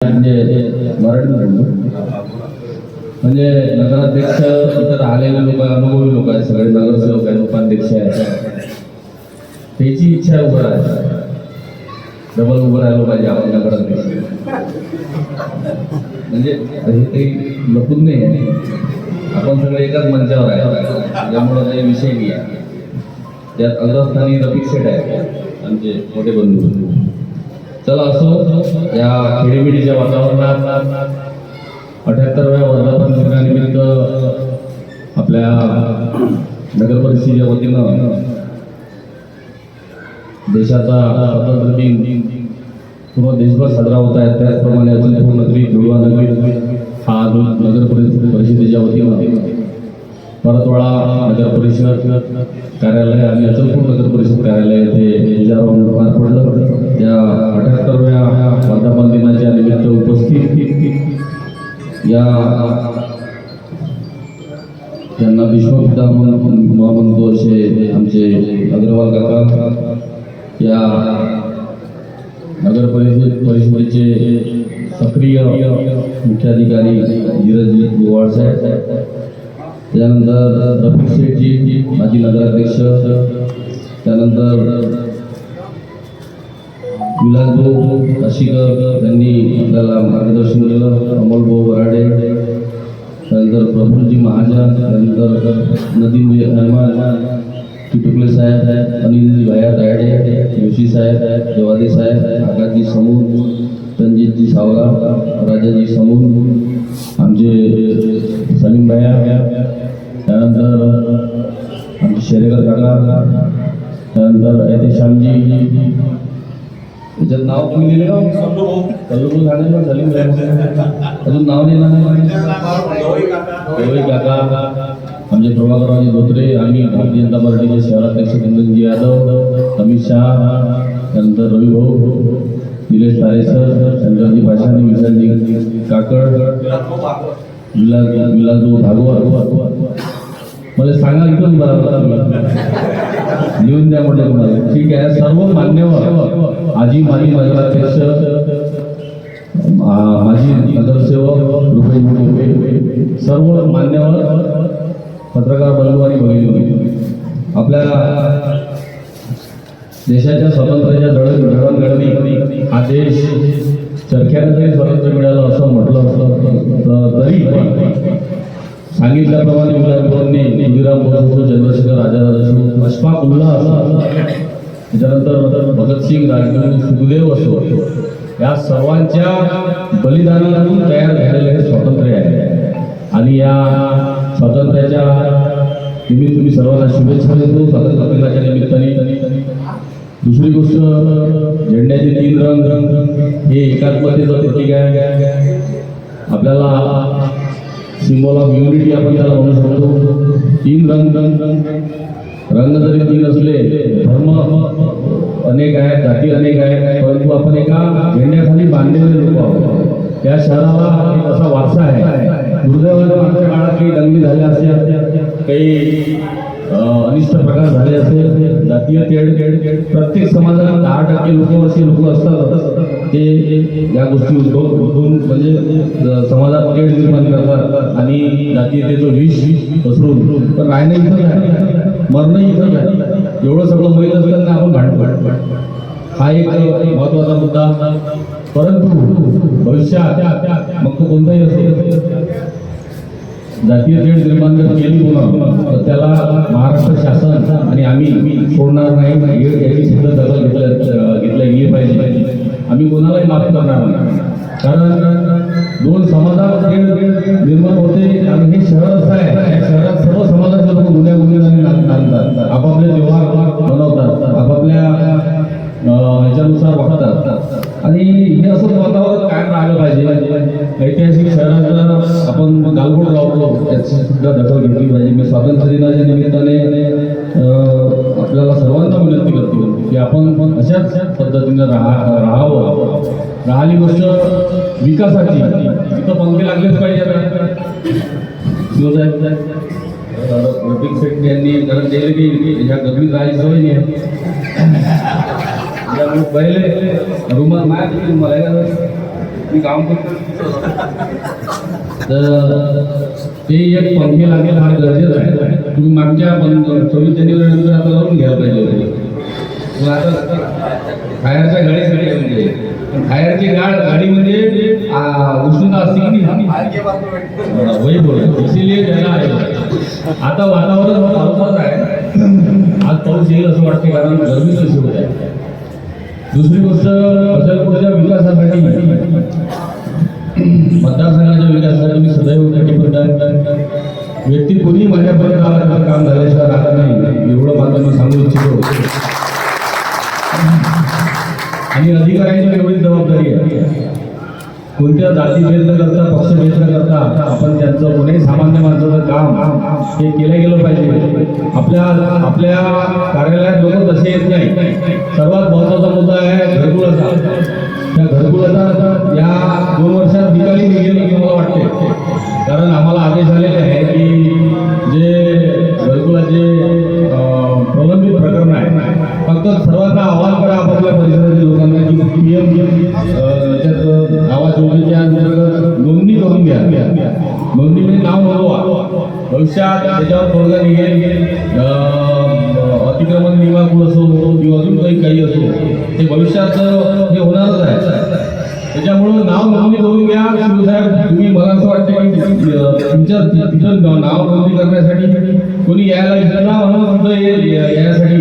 म्हणजे मराठी म्हणजे नगराध्यक्ष इतर आलेले लोक अनुभवी लोक आहेत सगळे नगरसेवक आहेत उपाध्यक्ष आहेत. त्याची इच्छा उभं राहायचं डबल उभं राहिलं पाहिजे आपण नगराध्यक्ष. म्हणजे हे काही लपून नाही आहे. आपण सगळे एकाच मंचावर आहे. त्यामुळे काही विषय नाही आहे. त्यात अग्रस्थानी रफिक शेट आहे आमचे मोठे बंधू. चला असो या खेळीमेळीच्या वातावरणात अठ्याहत्तरव्या वर्धापन दिनानिमित्त आपल्या नगर परिषदेच्या वतीनं देशाचा स्वातंत्र्य दिन पूर्ण देशभर साजरा होत आहे त्याचप्रमाणे अचलपूर नगरी दुळवा नगरी हा नगर परिषद परिषदेच्या वतीनं परतवाडा नगर परिषद कार्यालय आणि अचलपूर नगर परिषद कार्यालय येथे या त्यांना विश्वपिता म्हणून म्हणतो असे आमचे अग्रवाल काका या नगर परिषद परिषदेचे सक्रिय मुख्याधिकारी धीरज गोवाळ साहेब. त्यानंतर रफिक शेठजी माजी नगराध्यक्ष. त्यानंतर विलास भाऊ काशीकर यांनी आपल्याला मार्गदर्शन केलं अमोलभाऊ वराडे त्यानंतर प्रफुल्लजी महाजन त्यानंतर नदीम रहमान टिटुकले साहेब अनिल भैया तायडे जोशी साहेब देवादी साहेब आकाशजी समूर रणजितजी सावला राजाजी समूर आमचे सलीम भैया त्यानंतर आमचे शेरेकर काका त्यानंतर येथे श्यामजी त्याच्यात नाव तुम्ही लिहिले का? झाले ना झाली अजून नाव नाही काका आमचे प्रभाकररावजी धोत्रे आम्ही भारतीय जनता पार्टीचे शहराध्यक्ष चंद्रजी यादव अमित शहा त्यानंतर रवी भाऊ निलेश तारे सर चंद्रजी पाशाने विशालजी काकड विलास विलासभाऊ भागवत. मला सांगा इथून बरोबर लिहून द्या म्हटलं तुम्हाला ठीक आहे सर्व मान्यवर. आजी माजी नगराध्यक्ष मा- माजी नगरसेवक रुपये मुंडे. सर्व मान्यवर पत्रकार बंधू आणि भगिनी. आपल्या देशाच्या स्वातंत्र्याच्या दळण घडवणघडणी हा देश चरख्याने जरी स्वातंत्र्य मिळालं असं म्हटलं असतं सांगितल्याप्रमाणे मुलांनी खुदिराम बोस चंद्रशेखर आझाद असो अशफाक उल्ला असो. त्याच्यानंतर भगतसिंग राजगुरू सुखदेव असो. या सर्वांच्या बलिदानातून तयार झालेले हे स्वातंत्र्य आहे. आणि या स्वातंत्र्याच्या निमित्त तुम्ही सर्वांना शुभेच्छा देतो. स्वातंत्र्य दिनाच्या निमित्ताने दुसरी गोष्ट झेंड्याचे तीन रंग हे एकात्मतेचं प्रतीक आहे. आपल्याला सिम्बॉल ऑफ युनिटी आपण त्याला म्हणू शकतो. तीन रंग. रंग जरी तीन असले धर्म अनेक आहेत जाती अनेक आहेत परंतु आपण एका झेंड्याखाली बांधलेले लोक आहोत. त्या शहराला एक असा वारसा आहे. दुर्दैवाने मागच्या काळात काही दंगली झाल्या असल्या काही अनिष्ट प्रकार झाले असेल जातीय तेढ प्रत्येक समाजात दहा टक्के लोक असे लोक असतात ते या गोष्टी उद्भव उद्भवून म्हणजे समाजात तेढ निर्माण करतात आणि जातीयतेचं विष पसरून पण राहणं इथं मरणं इथं एवढं सगळं माहीत असताना आपण भांडतो. हा एक महत्त्वाचा मुद्दा. परंतु भविष्यात मग तो कोणताही असेल जातीय तेढ निर्माण जर केली पुन्हा तर त्याला महाराष्ट्र शासन आणि आम्ही सोडणार नाही. हे- याची सुद्धा दखल घेतल्या घेतल्या गेली पाहिजे. आम्ही कोणालाही माफ करणार नाही. कारण दोन समाजात तेढ निर्माण होते. आणि हे शहर असं आहे. या शहरात सर्व समाजाचे लोक गुन्ह्या गुन्हे नांदतात. आपापले व्यवहार बनवतात. आपापल्या याच्यानुसार ह्याच्यानुसार आणि हे असं वातावरण कायम राहिलं पाहिजे. ऐतिहासिक शहरात आपण गालबोट लावतो. त्याची सुद्धा दखल घेतली पाहिजे. मी स्वातंत्र्य दिनाच्या निमित्ताने आपल्याला सर्वांना विनंती करतो की आपण पण अशाच पद्धतीने राहा राहावं. राहिली गोष्ट विकासाची. तिथं पंखे लागलेच पाहिजे शिवसाहेब रफिक शेट्टी यांनी कारण दिले की ह्या गर्दीत राहायची सवय नाही त्यामुळे पहिले. रुमाल माया तुम्हाला मी काम करतो. तर ते एक पंखे लागेल फार गरजेचं आहे. तुम्ही मागच्या पण चोवीस जानेवारी नंतर आता लावून घ्यायला पाहिजे होते. आता फायरच्या गाडीसाठी म्हणजे पण फायरची गाड गाडीमध्ये उष्णता असते की नाही हा, बोल इसीलिए त्याला. आता वातावरण पावसाचं आहे. आज पाऊस येईल असं वाटते कारण गरमी कशी होत आहे. दुसरी गोष्ट अचलपूरच्या विकासासाठी मतदारसंघाच्या विकासासाठी मी सदैव कटिबद्ध आहे व्यक्ती कोणी माझ्यापर्यंत आला तर काम झाल्याशिवाय राहत नाही. एवढं मात्र मी सांगू इच्छितो. आणि अधिकाऱ्यांची एवढी जबाबदारी आहे. कोणत्या जाती भेद न करता पक्ष भेद न करता आपण त्यांचं कोणीही सामान्य माणसाचं काम हे केलं गेलं पाहिजे. आपल्या आपल्या कार्यालयात लोक तसे येत नाही सर्वात महत्त्वाचा मुद्दा आहे घरकुलाचा. त्या घरकुलाचा या दोन वर्षात निकाली निघेल असं मला वाटतं नाव नोंदणी करून घ्या. शिवसाहेब तुम्ही मला असं वाटतं की तुमच्या तिथं नाव नोंदणी करण्यासाठी कोणी यायला विचारला म्हणून म्हणतो यासाठी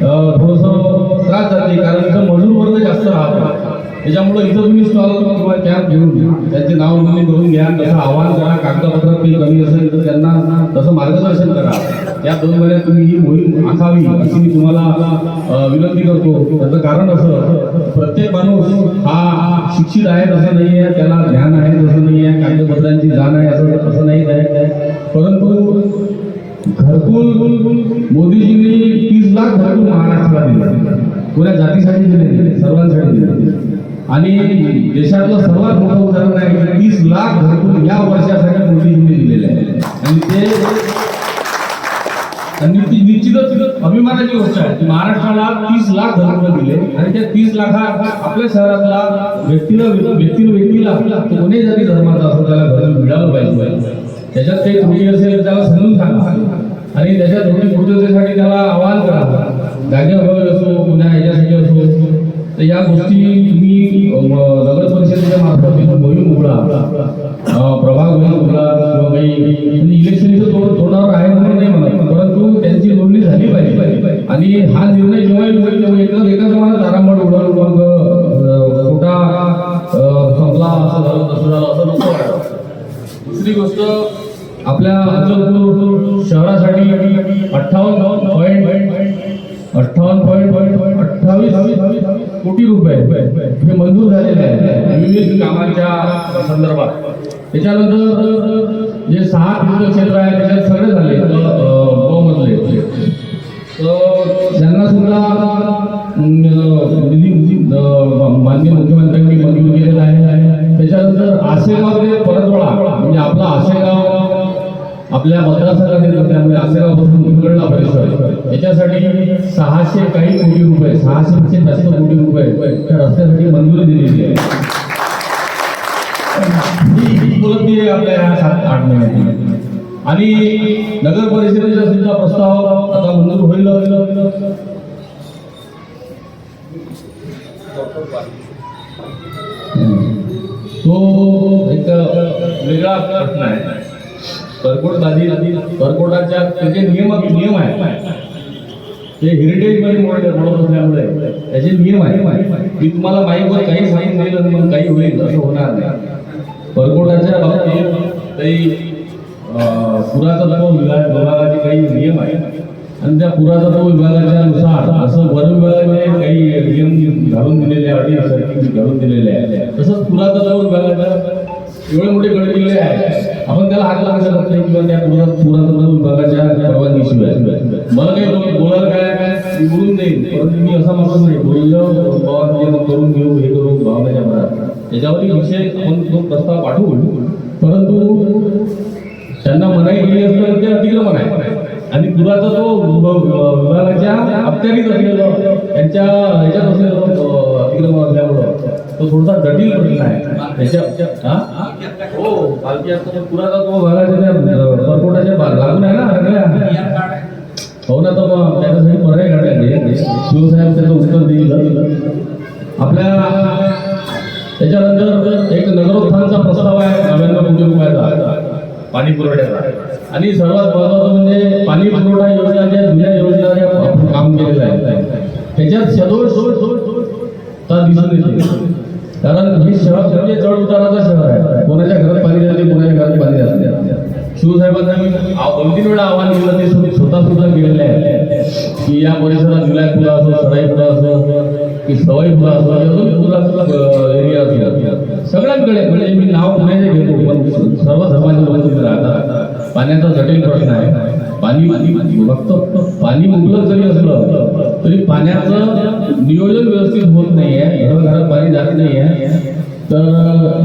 थोडंसं त्रास जाते कारण इथं मजूर वर्ग जास्त राहतो. त्याच्यामुळं इथं तुम्ही स्टॉल किंवा कॅम्प घेऊन त्यांचे नाव नोंदणी करून घ्या. तसं आव्हान करा कागदपत्रात काही कमी असेल तर त्यांना तसं मार्गदर्शन करा. या दोन महिन्यात तुम्ही ही मोहीम आखावी अशी मी तुम्हाला विनंती करतो. त्याचं कारण असं प्रत्येक शिक्षित आहे तसं नाही आहे त्याला ज्ञान आहे तसं नाही आहे कागदपत्रांची जाण आहे असं असं नाही आहे. परंतु घरकुल मोदीजींनी तीस लाख घरकुल महाराष्ट्राला दिले. पुऱ्या जातीसाठी दिले सर्वांसाठी दिले आणि देशातलं सर्वात मोठं उदाहरण आहे की तीस लाख घरकुल या वर्षासाठी मोदीजींनी दिलेले आहे. आणि ते निश्चितच गोष्ट आहे की महाराष्ट्राला तीस लाख घरकुल दिले आणि त्या तीस लाखात आपल्या शहरातला व्यक्तीला व्यक्तीला व्यक्तीला कोणी जरी धर्माचा असं त्याला घर मिळालं पाहिजे. त्याच्यात काही त्रुटी असेल त्याला समजून सांगा. आणि त्याच्या त्रुटी पूर्ततेसाठी त्याला आवाहन करा. जागेअभावी असो पुन्हा याच्यासाठी असो तर या गोष्टी तुम्ही नगर परिषदेच्या मार्फत एक मोहीम उघडा. प्रभाग मोहीम उघडा. किंवा काही म्हणजे इलेक्शनचं तोड तोडावर आहे म्हणून नाही म्हणत. परंतु नोंदणी झाली पाहिजे. आणि हा निर्णय जेव्हा होईल तेव्हा एका एका जमान्यात आरामबाट उडवून मग अ, कुठा संपला असं झालं तसं झालं असं नको वाटावं दुसरी गोष्ट आपल्या शहरासाठी अठ्ठावन्न पॉईंट अठ्ठावन्न पॉईंट अठ्ठावीस कोटी रुपये हे मंजूर झालेले आहे विविध कामांच्या संदर्भात. त्याच्यानंतर जे सहा तीर्थक्षेत्र आहे त्याच्यात सगळे झाले. आसेगावचे परतवाडा म्हणजे आपला आसेगाव आपल्या मतदारसंघातील येतो, त्यामुळे आसेगावपासून उलगडला परिसर. याच्यासाठी सहाशे काही कोटी रुपये सहाशेपेक्षा जास्त कोटी रुपये त्या रस्त्यासाठी मंजुरी दिलेली आहे. ही उपलब्धी आहे आपल्या या सात आठ महिन्याची आणि नगर परिषदेचा सुद्धा प्रस्ताव आता मंजूर होईल. तो वेगळा प्रश्न आहे. कर्कोट बाधित कर्कोटाच्या त्याचे नियम नियम आहेत ते हेरिटेजमध्ये मोड मोडत असल्यामुळे त्याचे नियम आहे. मी तुम्हाला माईकवर काही सांगितलं नाही आणि मग काही होईल असं होणार नाही. परकोटाच्या बाबतीत काही पुरातत्व विभाग विभागाचे काही नियम आहे. आणि त्या पुरातत्व विभागाच्या नुसार असं वन विभागाने काही नियम घालून दिलेले आहे अटी घालून दिलेले आहे. तसंच पुरातत्व विभागाच्या एवढे मोठे गडकिल्ले आहे. आपण त्याला हात लागू शकत नाही किंवा त्या पुरा पुरातत्व विभागाच्या परवानगीशिवाय मला काही बोल- बोलायला काय काय? बोलून नाही परंतु मी असा म्हणत नाही. बोललं बाबा करून घेऊ हे करू भावनेच्या मनात त्याच्यावरही विषय आपण तो प्रस्ताव पाठवू परंतु त्यांना मनाई केली असतं ते अतिक्रमण आहे. आणि पुरातत्व विभ- विभागाच्या अखत्यारीत असलेलं त्यांच्या ह्याच्यात असलेलं अतिक्रमण असल्यामुळं. तो थोडासा जटिल प्रश्न आहे त्याच्या हा? हो पालखी पुराचा तो लागून आहे ना सगळ्या हो ना तर मग त्याच्यासाठी पर्याय काढायचे शिवसाहेब त्याचं उत्तर देईल आपल्या त्याच्यानंतर एक नगरोत्थानचा प्रस्ताव आहे नव्याण्णव कोटी रुपयाचा पाणी पुरवठ्याचा आणि सर्वात महत्वाचं म्हणजे पाणी पुरवठा योजना ज्या जुन्या योजना काम केलेलं आहे त्याच्यात सदोष ता दिसून येते कारण हे शहर म्हणजे जड उताराचं शहर आहे. कोणाच्या घरात पाणी जाते कोणाच्या घरात पाणी जाते शिवसाहेबांना मी दोन तीन वेळा आव्हान केलं ते स्वतः सुद्धा गेलेले आहे की या परिसरात जुलाई फुलं असो सराई फुलं असो की सवाई फुलं असो की अजून फुलं एरिया असो सगळ्यांकडे म्हणजे मी नाव पुण्याचे घेतो पण सर्व धर्माचे लोक राहतात. पाण्याचा जटिल प्रश्न आहे. पाणी फक्त पाणी मुबलक जरी असलं तरी पाण्याचं नियोजन व्यवस्थित होत नाही आहे घराघरात पाणी जात नाही आहे तर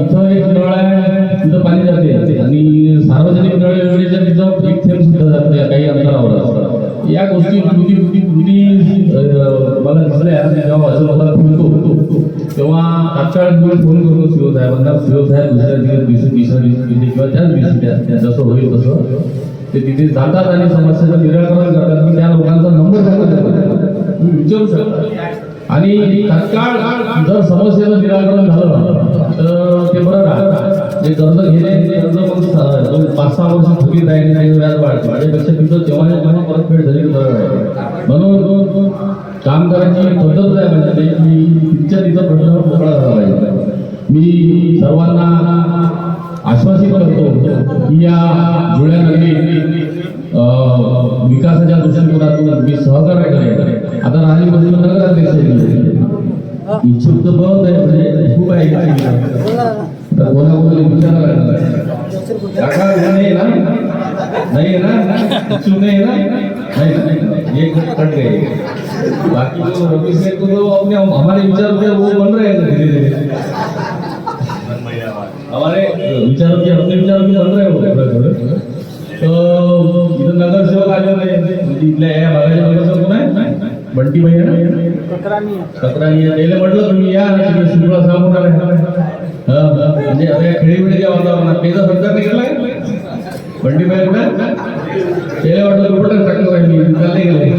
इथं एक नळ आहे तिथं पाणी जाते. आणि सार्वजनिक नळ योजनेच्या तिथं एक थेंब सुद्धा जात नाही काही अंतरावर. या गोष्टी कृती कृती मला दिसल्या जेव्हा मला बोलतो तेव्हा तात्काळ मी फोन करतो शिव साहेबांना शिव साहेब दुसऱ्या दिवशी दिवशी किंवा त्याच दिवशी त्या जसं होईल तसं. ते तिथे जातात आणि समस्येचं निराकरण करतात. मी त्या लोकांचा नंबर तुम्ही विचारू शकता. आणि तत्काळ जर समस्येचं निराकरण झालं तर ते बरं राहतं. जे कर्ज घेणे कर्ज मग पाच सहा वर्ष थकीत राहिले नाही व्याज वाढते माझ्यापेक्षा तिथं तेव्हा जेव्हा परतफेड झाली बरं राहील. म्हणून काम करायची पद्धत आहे. म्हणजे की तिथच्या तिथं प्रश्न मोकळा झाला पाहिजे मी सर्वांना आश्वासित करतो की या जुळ्या नगरी विकासाच्या दृष्टिकोनातून मी सहकार्य करेन. आता राहिली म्हणजे नगराध्यक्ष इच्छुक तर बहुत आहे म्हणजे खूप आहे. तर कोणा कोणाला विचारायला नाही ना नाही ना इच्छुक नाही ना नहीं नहीं. ये कट गए बाकी जो रवि को तो अपने हमारे विचार थे वो बन रहे हैं धीरे धीरे. हमारे विचारों के अपने विचार भी बन रहे हो थोडे तो इथं नगरसेवक आले होते. म्हणजे इथल्या या भागाचे नगरसेवक कोण आहे बंटी भाई आहे तक्रारी आहे. त्याला म्हटलं तुम्ही या आहे हा, हा. म्हणजे आता या खेळीमेळीच्या वातावरणात. पेजा सरकार निघालाय बंटी भाई कुठे आहे? त्याला वाटलं दुपटच टाकलं पाहिजे. मी चालले गेले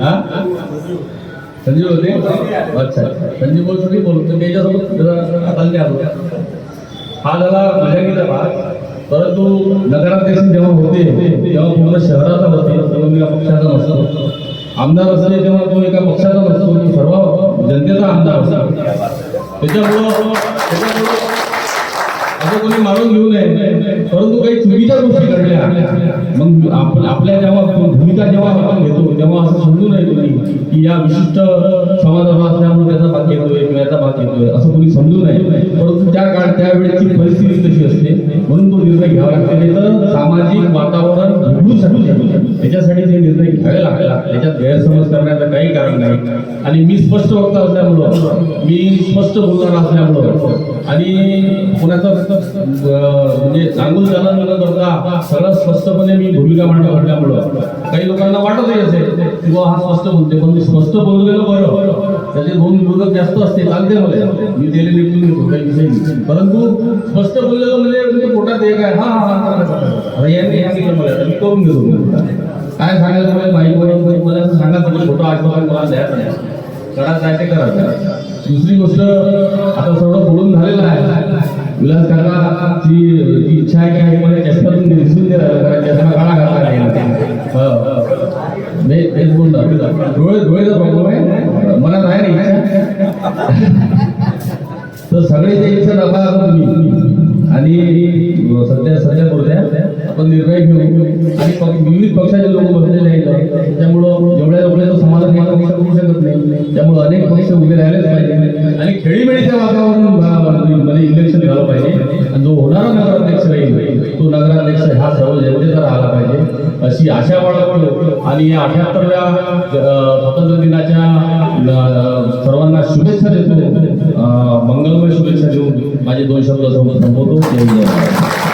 हा? संजीव होते? अच्छा संजीव बोल तुम्ही बोलतो त्याच्यासोबत जरा चालले आलो हा झाला मजाकीचा भाग. परंतु नगराध्यक्ष जेव्हा होते तेव्हा पूर्ण शहराचा होते. तेव्हा मी पक्षाचा नसतो. आमदार असले तेव्हा तो एका पक्षाचा नसतो. सर्व जनतेचा आमदार असतो. त्याच्यामुळं त्याच्यामुळं असं कोणी मारून घेऊ नये. परंतु काही चुकीच्या गोष्टी घडल्या. मग आप- आपल्या जेव्हा भूमिका जेव्हा आपण घेतो तेव्हा असं समजू नये कोणी की या विशिष्ट समाजाला असल्यामुळे त्याचा भाग घेतोय किंवा याचा भाग घेतोय असं कोणी समजू नये. परंतु त्या काळ त्यावेळेची परिस्थिती तशी असते. म्हणून तो निर्णय घ्यावा लागतो. तर सामाजिक वातावरण बिघडू शकते. त्याच्यासाठी ते निर्णय घ्यावे लागला त्याच्यात गैरसमज करण्याचं काही कारण नाही. आणि मी स्पष्ट वक्ता असल्यामुळं मी स्पष्ट बोलणार असल्यामुळं आणि कोणाचं म्हणजे सांगून जाणार न करता सरळ स्पष्टपणे मी भूमिका मांडत म्हटल्यामुळं काही लोकांना वाटतही असेल की हा स्पष्ट बोलते पण मी स्पष्ट बोललेलं बरं. त्याचे दोन विरोधक जास्त असते चालते मला. मी दिले निघून काही विषय नाही. परंतु स्पष्ट बोललेलं म्हणजे म्हणजे पोटात एक आहे. हा हा हा यांनी सांगितलं मला मी करून घेतो. काय सांगायचं मला? माहिती मला सांगा तुम्ही छोटा आठवण मला द्यायचं नाही करा काय ते करा दुसरी गोष्ट आता सगळं बोलून झालेलं आहे. विलास काकाची इच्छा आहे की मला चष्म्यातून दिसून दे कारण चष्मा काळा घालता नाही हो, नाही तेच बोलतो डोळे डोळेचा प्रॉब्लेम आहे मनात आहे ना इच्छा तर सगळे ते इच्छा दाखवा तुम्ही. आणि सध्या सध्या बोलत्या आपण निर्णय घेऊ. आणि विविध पक्षाचे लोक बसलेले आहेत त्यामुळं जेवढ्या जेवढ्या समाजात मला पक्ष करू शकत नाही त्यामुळे अनेक पक्ष उभे राहिलेच पाहिजे आणि खेळीमेळीचं वातावरण ब- मध्ये इलेक्शन झालं पाहिजे आणि जो होणारा नगराध्यक्ष राहील तो नगराध्यक्ष हा सर्व जनतेचा राहिला पाहिजे अशी आशा बाळगतो आणि या अठ्याहत्तरव्या स्वातंत्र्य दिनाच्या सर्वांना शुभेच्छा देतो मंगलमय शुभेच्छा देऊन माझे दोन शब्द संपवतो जय जय महाराज.